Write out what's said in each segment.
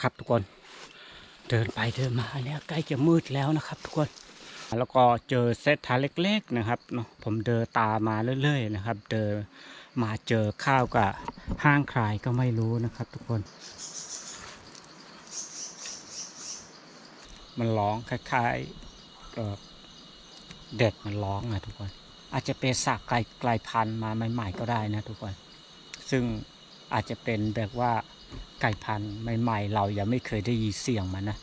ครับทุกคน เดินไปเดินมาเนี่ยใกล้จะมืดแล้วนะครับ ทุกคน แล้วก็เจอเซตทาเล็ก ๆนะครับเนาะผมเดินตามมาเรื่อย ๆ นะครับ เดินมาเจอข้าวกับห้างคลายก็ไม่รู้นะครับ ทุกคน มันร้องคล้ายๆเเด็กมันร้องอะทุกคน อาจจะเป็นสักไกลไกลพันธุ์มาใหม่ ๆ ก็ได้นะทุกคน ซึ่งอาจจะเป็นแบบว่า ไก่พันธุ์ใหม่ๆ เรายังไม่เคยได้ยินเสียงมันนะ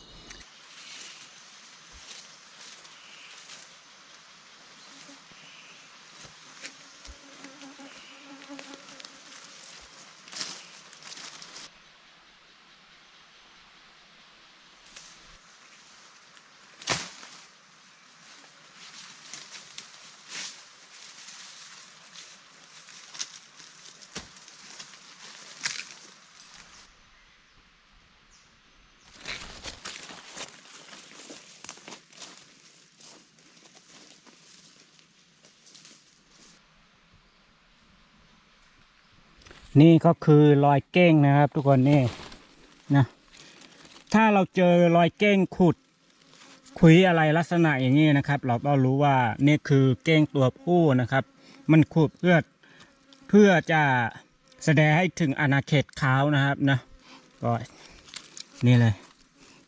นี่ก็คือรอยเก้งนะครับ ทุกคนนี่นะถ้าเราเจอรอยเก้งขุด คุยอะไรลักษณะอย่างนี้นะครับ เราก็รู้ว่านี่คือเก้งตัวผู้นะครับ มันขุดเพื่อเพื่อจะแสดงให้ถึงอาณาเขตเขานะครับนะก็นี่เลย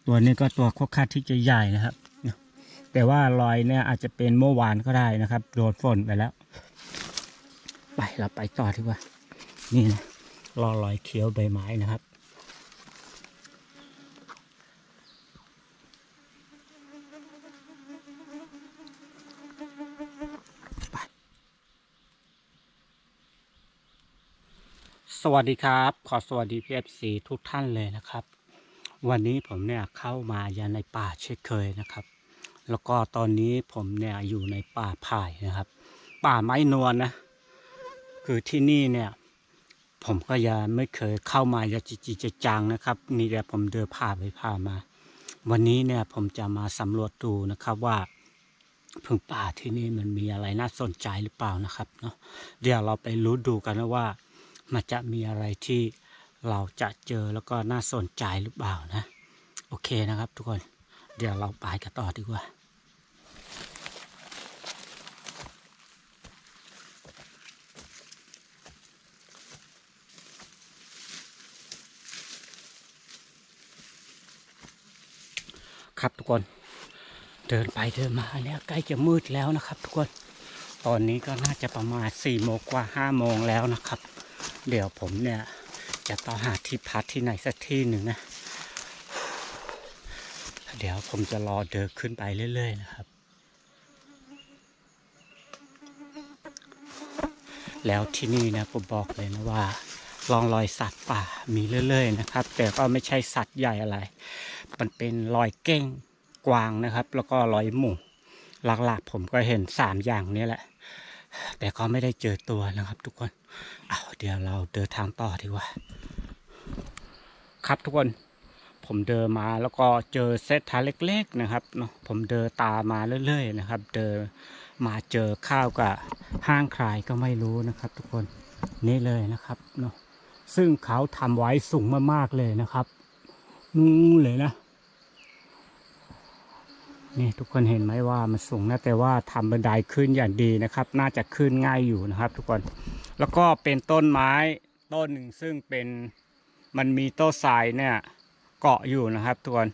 ตัวนี้ก็ตัวค่อนข้าที่จะใหญ่นะครับแต่ว่ารอยเนี่ยอาจจะเป็นเมื่อวานก็ได้นะครับ โดนฝนไปแล้ว ไปเราไปต่อดีกว่า นี่นะรอรอยเขียวใบไม้นะครับไปสวัสดีครับ ขอสวัสดีพีเอฟซีทุกท่านเลยนะครับ วันนี้ผมเนี่ยเข้ามายันในป่าเช่นเคยนะครับ แล้วก็ตอนนี้ผมเนี่ยอยู่ในป่าไผ่นะครับ ป่าไม้นวลนะคือที่นี่เนี่ย ผมก็ยังไม่เคยเข้ามาจะจิจิจะจังนะครับ นี่แหละผมเดินผ่านไปผ่านมา วันนี้เนี่ยผมจะมาสำรวจดูนะครับว่าพึ่งป่าที่นี่มันมีอะไรน่าสนใจหรือเปล่านะครับเนาะเดี๋ยวเราไปรู้ดูกันนะว่ามันจะมีอะไรที่เราจะเจอแล้วก็น่าสนใจหรือเปล่านะ โอเคนะครับทุกคน เดี๋ยวเราไปกันต่อดีกว่า ครับ ทุกคน เดินไปเดินมาเนี่ยใกล้จะมืดแล้วนะครับ ทุกคน ตอนนี้ก็น่าจะประมาณสี่โมงกว่าห้าโมงแล้วนะครับ เดี๋ยวผมเนี่ยจะต้องหาที่พักที่ไหนสักที่หนึ่งนะ เดี๋ยวผมจะรอเดินขึ้นไปเรื่อย ๆ นะครับ แล้วที่นี่นะผมบอกเลยนะว่าลองรอยสัตว์ป่ามีเรื่อย ๆ นะครับ แต่ก็ไม่ใช่สัตว์ใหญ่อะไร มันเป็นรอยเก้งกวางนะครับ แล้วก็รอยหมูหลักๆ ผมก็เห็นสามอย่างนี้แหละ แต่ก็ไม่ได้เจอตัวนะครับ ทุกคนเอาเดี๋ยวเราเดินทางต่อดีกว่า ครับทุกคนผมเดินมาแล้วก็เจอเซตทาเล็กๆนะครับเนาะผมเดินตามมาเรื่อยๆนะครับ เดินมาเจอข้าวกับห้างคลายก็ไม่รู้นะครับ ทุกคนนี่เลยนะครับเนาะซึ่งเขาทำไว้สูงมากๆเลยนะครับนู่นเลยนะ นี่ทุกคนเห็นไหมว่ามันสูงนะแต่ว่าทำบันไดขึ้นอย่างดีนะครับ น่าจะขึ้นง่ายอยู่นะครับ ทุกคนแล้วก็เป็นต้นไม้ต้นหนึ่งซึ่งเป็นมันมีต้นสายเนี่ยเกาะอยู่นะครับทุกคน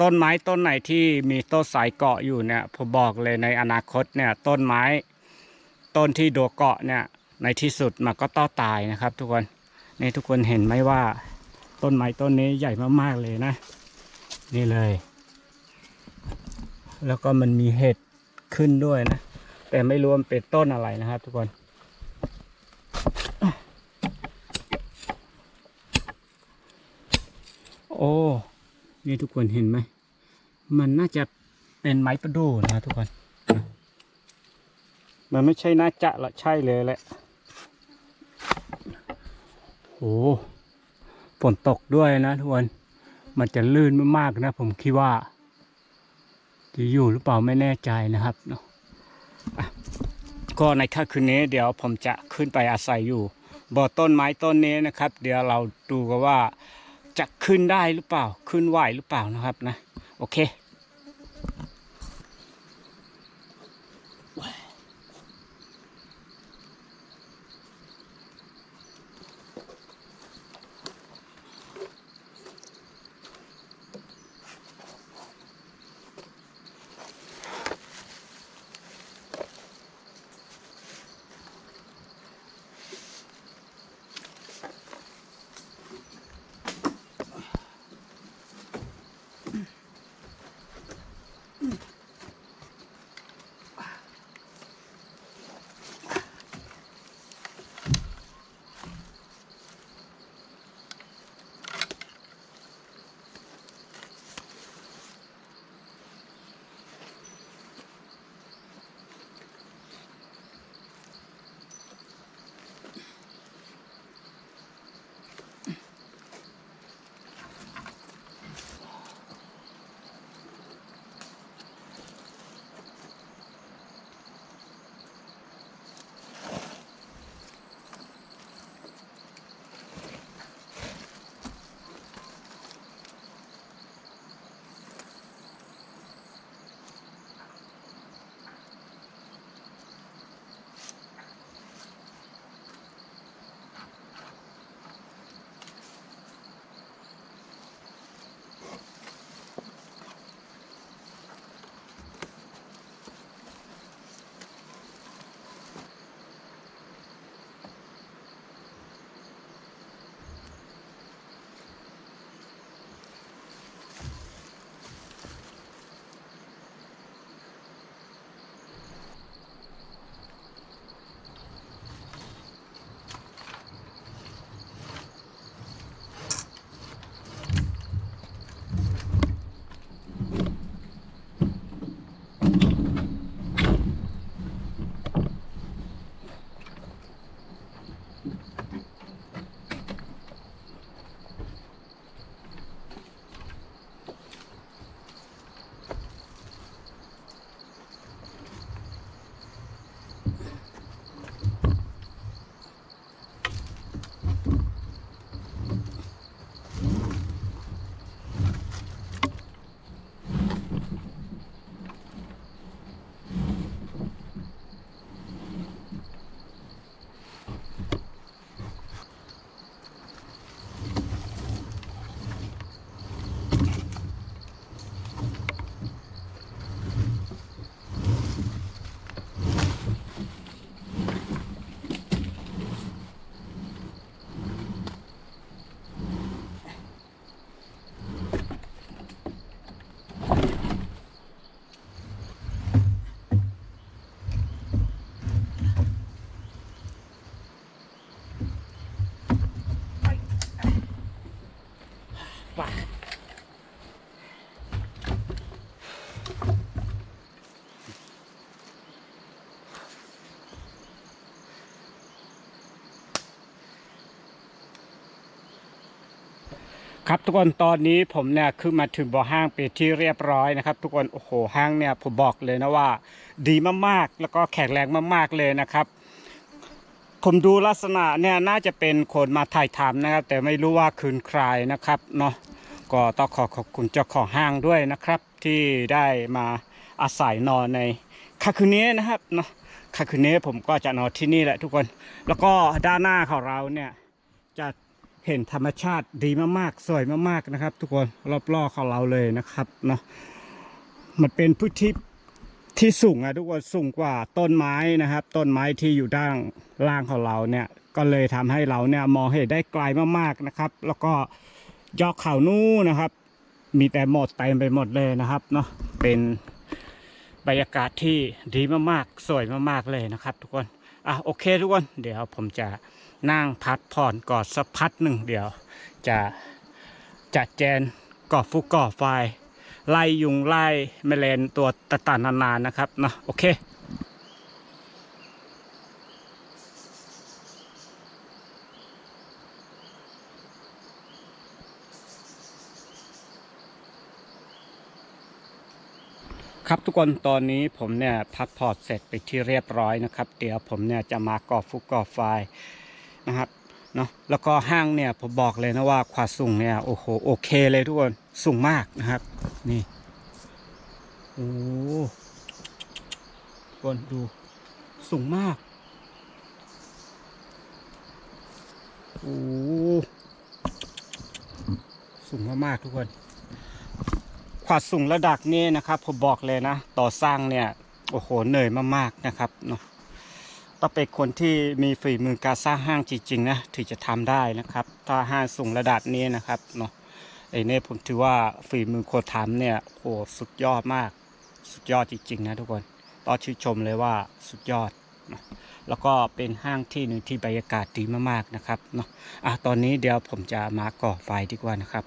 ต้นไม้ต้นไหนที่มีต้นสายเกาะอยู่เนี่ยผมบอกเลยในอนาคตเนี่ยต้นไม้ต้นที่โดเกาะเนี่ยในที่สุดมันก็ต้องตายนะครับ ทุกคนนี่ทุกคนเห็นไหมว่า ต้นไม้ต้นนี้ใหญ่มากๆเลยนะ นี่เลย แล้วก็มันมีเห็ดขึ้นด้วยนะ แต่ไม่รู้ว่ามันเป็นต้นอะไรนะครับ ทุกคนโอ้นี่ทุกคนเห็นไหม มันน่าจะเป็นไม้ประดู่นะทุกคน มันไม่ใช่น่าจะละใช่เลยแหละ โอ้ฝนตกด้วยนะทุกคน มันจะลื่นมากๆนะผมคิดว่า จะอยู่หรือเปล่าไม่แน่ใจนะครับเนาะอะก็ในค่ำคืนนี้เดี๋ยวผมจะขึ้นไปอาศัยอยู่บ่อต้นไม้ต้นนี้นะครับ เดี๋ยวเราดูกันว่าจะขึ้นได้หรือเปล่า ขึ้นไหวหรือเปล่านะครับนะ โอเค ครับทุกคนตอนนี้ผมเนี่ยขึ้นมาถึงบ่อห้างเป็นที่เรียบร้อยนะครับ ทุกคนโอ้โหห้างเนี่ยผมบอกเลยนะว่า ดีมากๆแล้วก็แข็งแรงมากๆเลยนะครับ ผมดูลักษณะเนี่ยน่าจะเป็นคนมาถ่ายทำนะครับ แต่ไม่รู้ว่าคืนใครนะครับเนาะก็ต้องขอขอบคุณเจ้าของห้างด้วยนะครับ ที่ได้มาอาศัยนอนในค่ำคืนนี้นะครับเนาะค่ำคืนนี้ผมก็จะนอนที่นี่แหละทุกคน แล้วก็ด้านหน้าของเราเนี่ยจะ เห็นธรรมชาติดีมากๆ สวยมากๆนะครับ ทุกคนรอบๆของเราเลยนะครับเนาะมันเป็นพื้นที่ที่สูงอะทุกคนสูงกว่าต้นไม้นะครับ ต้นไม้ที่อยู่ด้านล่างของเราเนี่ยก็เลยทำให้เราเนี่ยมองเห็นได้ไกลมากๆนะครับ แล้วก็ยอดเขานู้นนะครับ มีแต่หมดเต็มไปหมดเลยนะครับเนาะเป็นบรรยากาศที่ดีมากๆ สวยมากๆเลยนะครับ ทุกคนอะโอเคทุกคน เดี๋ยวผมจะ นั่งพักผ่อนก่อนสักพักหนึ่งเดี๋ยว จะจัดแจนก่อฟุกก่อไฟไล่ยุงไล่แมลงตัวต่างๆนานานะครับเนาะโอเคครับทุกคนตอนนี้ผมเนี่ยพักผ่อนเสร็จไปที่เรียบร้อยนะครับ เดี๋ยวผมเนี่ยจะมาก่อฟุกก่อไฟ นะครับเนาะแล้วก็ห้างเนี่ยผมบอกเลยนะว่าควาสูงเนี่ยโอ้โหโอเคเลยทุกคนสูงมากนะครับนี่โอ้ทุกคนดูสูงมากโอ้สูงมากๆทุกคนควาสูงระดับนี้นะครับผมบอกเลยนะ ต่อสร้างเนี่ยโอ้โหเหนื่อยมากๆนะครับเนาะ ต้องเป็นคนที่มีฝีมือการสร้างห้างจริงๆนะถึงจะทำได้นะครับ ถ้าห้างสูงระดับนี้นะครับเนาะไอ้เนี่ยผมถือว่าฝีมือคนทำเนี่ยโอ้สุดยอดมาก สุดยอดจริงๆนะทุกคนต้องชื่นชมเลยว่าสุดยอดนะแล้วก็เป็นห้างที่หนึ่งที่บรรยากาศดีมากๆนะครับเนาะอะตอนนี้เดี๋ยวผมจะมาก่อไฟดีกว่านะครับ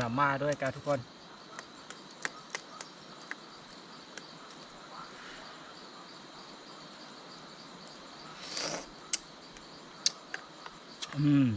มาม่าด้วยกันทุกคน อืม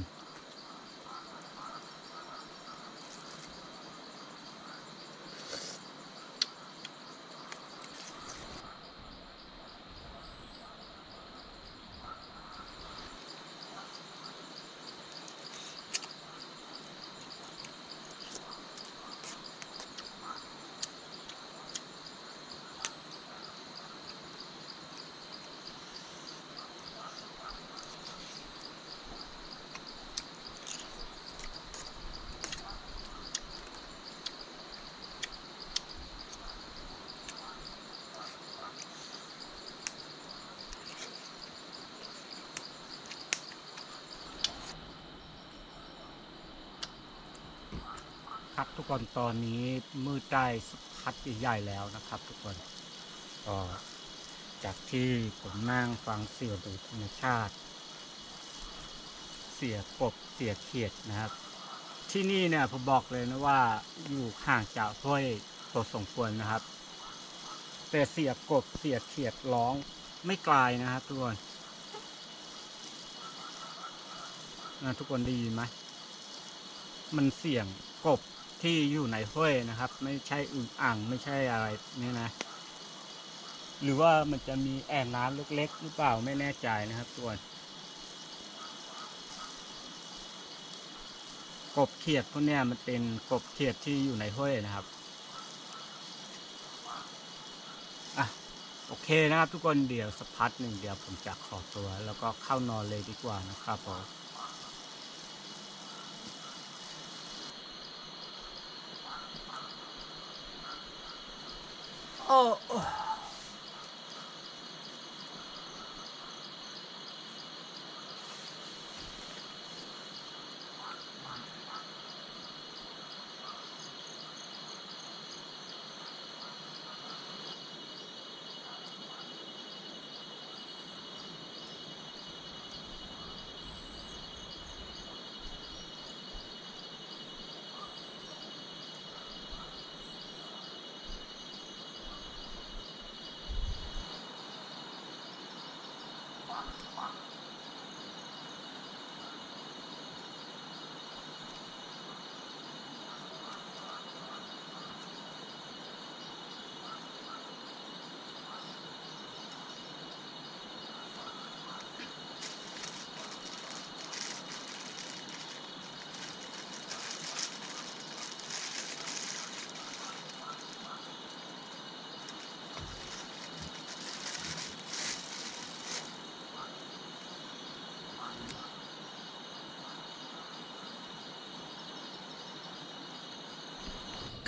ครับทุกคนตอนนี้มืดได้สักพักใหญ่ๆแล้วนะครับ ทุกคนก็จากที่ผมนั่งฟังเสียงดูธรรมชาติ เสียกบเสียเขียดนะครับ ที่นี่เนี่ยผมบอกเลยนะว่าอยู่ห่างจากห้วยพอสมควรนะครับ แต่เสียกบเสียเขียดร้องไม่ไกลนะครับทุกคนนะทุกคนได้ยินไหมมันเสียงกบ ที่อยู่ในห้วยนะครับ ไม่ใช่อึ่งอ่างไม่ใช่อะไรเนี่ยนะ หรือว่ามันจะมีแอ่งน้ำเล็กๆหรือเปล่าไม่แน่ใจนะครับทุกคนกบเขียดพวกนี้มันเป็นกบเขียดที่อยู่ในห้วยนะครับอะโอเคนะครับทุกคนเดี๋ยวสักพักหนึ่งเดี๋ยวผมจะขอตัว แล้วก็เข้านอนเลยดีกว่านะครับผม โอ้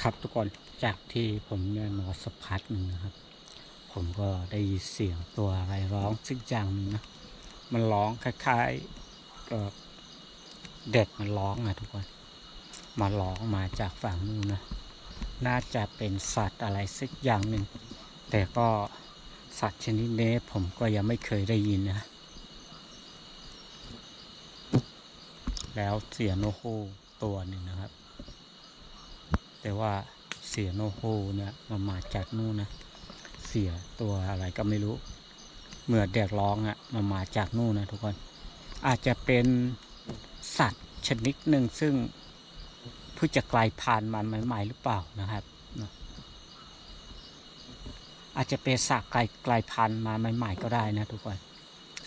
ครับทุกคนจากที่ผมเนี่ยนอสักพักหนึ่งนะครับ ผมก็ได้ยินเสียงตัวอะไรร้องสักอย่างหนึ่งนะมันร้องคล้ายๆเด็กมันร้องอะทุกคน มาร้องมาจากฝั่งนู้นนะน่าจะเป็นสัตว์อะไรสักอย่างหนึ่งแต่ก็สัตว์ชนิดนี้ผมก็ยังไม่เคยได้ยินนะ แล้วเสียโนโฮตัวหนึ่งนะครับ แต่ว่าเสียโนโฮเนี่ยมันมาจากนู่นนะ เสียตัวอะไรก็ไม่รู้ เมื่อเด็กร้องอะ่ะมันมาจากนู่นนะทุกคน อาจจะเป็นสัตว์ชนิดหนึ่งซึ่งเพิ่งจะกลายพันธุ์มันใหม่ๆหรือเปล่านะครับอะอาจจะเป็นสัตว์กลายกลายพันธุ์มาใหม่ ๆก็ได้นะทุกคน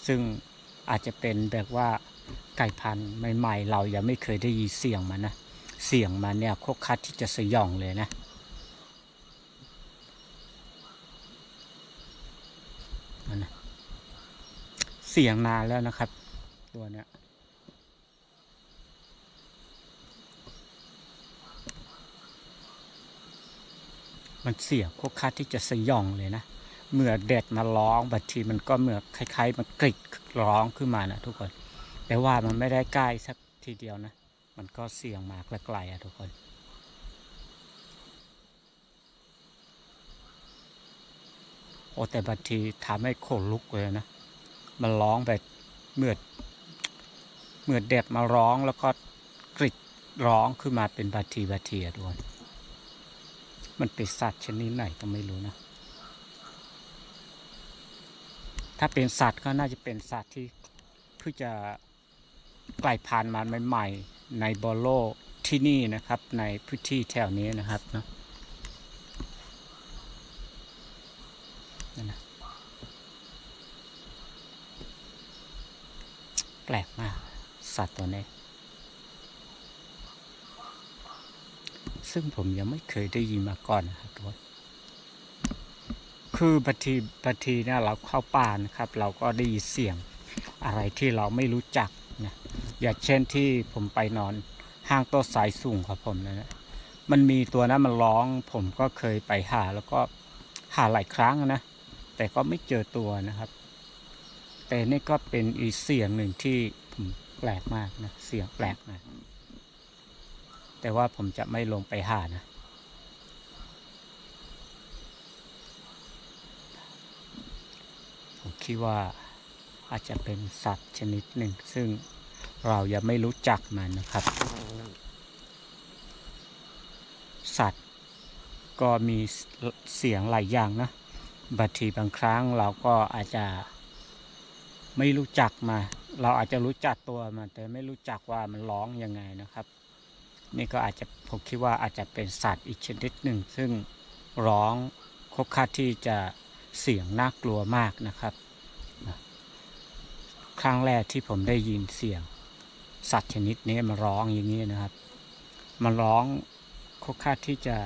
ซึ่งอาจจะเป็นแบบว่าไก่พันธุ์ใหม่ ๆ เรายังไม่เคยได้ยินเสียงมันนะ เสียงมันเนี่ยโคคัดที่จะสยองเลยนะ เสียงนานแล้วนะครับ ตัวเนี้ยมันเสียงโคคัดที่จะสยองเลยนะเมื่อเด็ดมาร้องบางทีมันก็เหมือคล้ายๆ มันกริดร้องขึ้นมานะทุกคน แต่ว่ามันไม่ได้ใกล้สักทีเดียวนะ มันก็เสี่ยงมาไกลๆอะทุกคน โอ้แต่บางทีทำให้ขนลุกเลยนะ มันร้องแบบเมื่อเมื่อเด็ดมาร้องแล้วก็กริดร้องขึ้นมาเป็นบาทีบาทีอะทุกคนมันเป็นสัตว์ชนิดไหนก็ไม่รู้นะ ถ้าเป็นสัตว์ก็น่าจะเป็นสัตว์ที่เพื่อจะกลายพันธุ์มาใหม่ๆ ในบอลโลที่นี่นะครับในพื้นที่แถวนี้นะครับเนาะแปลกมาก สัตว์ตัวนี้ ซึ่งผมยังไม่เคยได้ยินมาก่อนนะครับทุกคนคือบางทีบางทีเนี่ยเราเข้าป่านะครับ เราก็ได้ยินเสียงอะไรที่เราไม่รู้จัก อย่างเช่นที่ผมไปนอนห้างโต๊ะสายสูงของผมนะนะมันมีตัวนั้นมันร้องผมก็เคยไปหาแล้วก็หาหลายครั้งนะ แต่ก็ไม่เจอตัวนะครับ แต่นี่ก็เป็นอีเสียงหนึ่งที่ผมแปลกมากนะ เสียงแปลกนะ แต่ว่าผมจะไม่ลงไปหานะ ผมคิดว่าอาจจะเป็นสัตว์ชนิดหนึ่งซึ่ง เรายังไม่รู้จักมันนะครับ สัตว์ก็มีเสียงหลายอย่างนะบางทีบางครั้งเราก็อาจจะไม่รู้จักมา เราอาจจะรู้จักตัวมันแต่ไม่รู้จักว่ามันร้องยังไงนะครับ นี่ก็อาจจะผมคิดว่าอาจจะเป็นสัตว์อีกชนิดหนึ่ง ซึ่งร้องคบค่าที่จะเสียงน่ากลัวมากนะครับ ครั้งแรกที่ผมได้ยินเสียง สัตว์ชนิดนี้มาร้องอย่างนี้นะครับมันร้องคบค่าที่จะ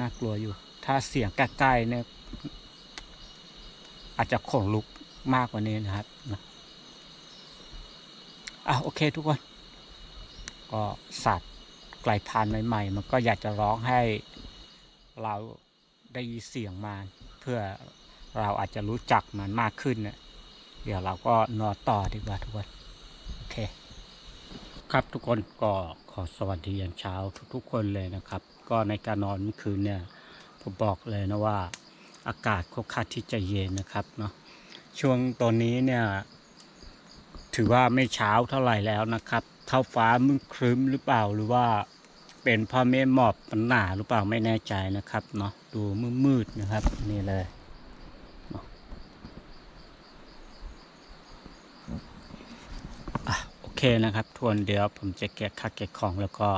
น่ากลัวอยู่ ถ้าเสียงใกล้ๆเนี่ยอาจจะขนลุกมากกว่านี้นะครับนะอะโอเคทุกคน ก็สัตว์ไกลพันธุ์ใหม่ ๆ มันก็อยากจะร้องให้เราได้ยินเสียงมันเพื่อเราอาจจะรู้จักมันมากขึ้นเนี่ยเดี๋ยวเราก็นอนต่อดีกว่าทุกคน ครับทุกคนก็ขอสวัสดียามเช้าทุกๆคนเลยนะครับ ก็ในการนอนเมื่อคืนเนี่ยผมบอกเลยนะว่าอากาศค่อนข้างที่จะเย็นนะครับเนาะช่วงตอนนี้เนี่ยถือว่าไม่เช้าเท่าไหร่แล้วนะครับเท้าฟ้ามึงครึ้มหรือเปล่าหรือว่าเป็นพ่อเมฆหมอบมันหนาหรือเปล่าไม่แน่ใจนะครับเนาะดูมืดๆนะครับนี่เลยเนาะอะโอ เคนะครับทวนเดี๋ยวผมจะเก็บค่าเก็บของแล้วก็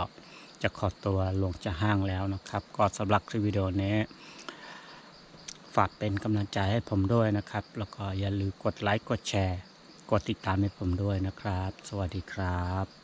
จะขอตัวลงจาห้างแล้วนะครับ ก็สำหรับคลิปวิดีโอนี้ ฝากเป็นกำลังใจให้ผมด้วยนะครับ แล้วก็อย่าลืมกดไลค์กดแชร์ กดติดตามให้ผมด้วยนะครับ สวัสดีครับ